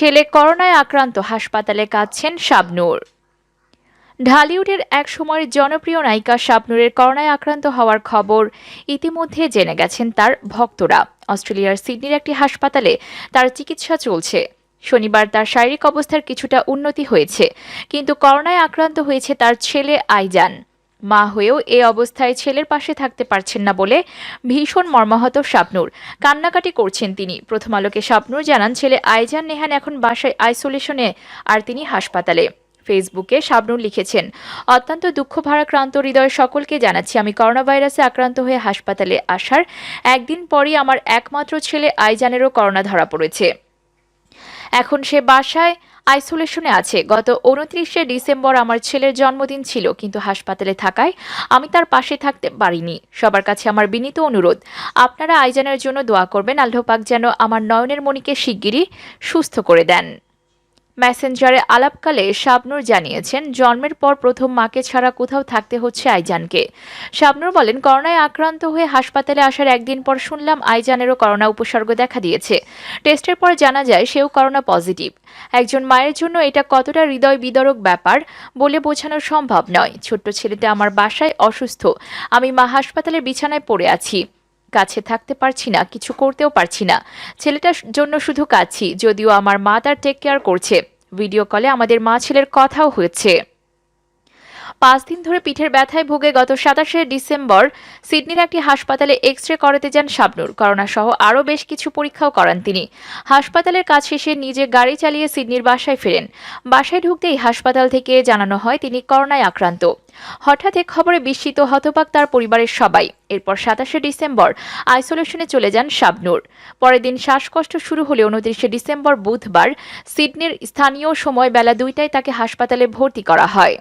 ছেলে করোনায় আক্রান্ত হাসপাতালে কাঁদছেন শাবনূর। ঢালিউডের এক সময়ের জনপ্রিয় নায়িকা শাবনূরের করোনায় আক্রান্ত হওয়ার খবর ইতিমধ্যে জেনে গেছেন তার ভক্তরা। অস্ট্রেলিয়ার সিডনির একটি হাসপাতালে তার চিকিৎসা চলছে। শনিবার তার শারীরিক অবস্থার কিছুটা উন্নতি হয়েছে, কিন্তু করোনায় আক্রান্ত হয়েছে তার ছেলে আইজান। মা হয়েও এ অবস্থায় ছেলের পাশে থাকতে পারছেন না বলে ভীষণ মর্মাহত শাবনূর। কান্নাকাটি করছেন তিনি। প্রথম আলোকে শাবনূর জানান, ছেলে আইজান নেহান এখন বাসায় আইসোলেশনে, আর তিনি হাসপাতালে। ফেসবুকে শাবনূর লিখেছেন, অত্যন্ত দুঃখ ভারাক্রান্ত হৃদয় সকলকে জানাচ্ছি। আমি করোনা ভাইরাসে আক্রান্ত হয়ে হাসপাতালে আসার একদিন পরই আমার একমাত্র ছেলে আইজানেরও করোনা ধরা পড়েছে। এখন সে বাসায় আইসোলেশনে আছে। গত উনত্রিশে ডিসেম্বর আমার ছেলের জন্মদিন ছিল, কিন্তু হাসপাতালে থাকায় আমি তার পাশে থাকতে পারিনি। সবার কাছে আমার বিনীত অনুরোধ, আপনারা আইজানের জন্য দোয়া করবেন। আল্লাহ পাক যেন আমার নয়নের মণিকে শিগগিরই সুস্থ করে দেন। মেসেঞ্জারে আলাপকালে শাবনূর জানিয়েছেন, জন্মের পর প্রথম মাকে ছাড়া কোথাও থাকতে হচ্ছে আইজানকে। শাবনূর বলেন, করোনায় আক্রান্ত হয়ে হাসপাতালে আসার একদিন পর শুনলাম আইজানেরও করোনা উপসর্গ দেখা দিয়েছে। টেস্টের পর জানা যায়, সেও করোনা পজিটিভ। একজন মায়ের জন্য এটা কতটা হৃদয় বিদরক ব্যাপার বলে বোঝানো সম্ভব নয়। ছোট্ট ছেলেটা আমার বাসায় অসুস্থ। আমি মা হাসপাতালের বিছানায় পড়ে আছি। কাছে থাকতে পারছি না, কিছু করতেও পারছি না। ছেলেটার জন্য শুধু কাছি যদিও আমার মা তার টেক কেয়ার করছে। ভিডিও কলে আমাদের মা ছেলের কথাও হয়েছে। পাঁচ দিন ধরে পিঠের ব্যথায় ভুগে গত সাতাশে ডিসেম্বর সিডনির একটি হাসপাতালে এক্স রে করাতে যান শাবনুর। করোনা সহ আরও বেশ কিছু পরীক্ষাও করান তিনি। হাসপাতালের কাজ শেষে নিজে গাড়ি চালিয়ে সিডনির বাসায় ফেরেন। বাসায় ঢুকতেই হাসপাতাল থেকে জানানো হয় তিনি করোনায় আক্রান্ত। হঠাৎ এ খবরে বিস্মিত হতবাক তার পরিবারের সবাই। এরপর সাতাশে ডিসেম্বর আইসোলেশনে চলে যান শাবনূর। পরের দিন শ্বাসকষ্ট শুরু হলে উনত্রিশে ডিসেম্বর বুধবার সিডনির স্থানীয় সময় বেলা দুইটায় তাকে হাসপাতালে ভর্তি করা হয়।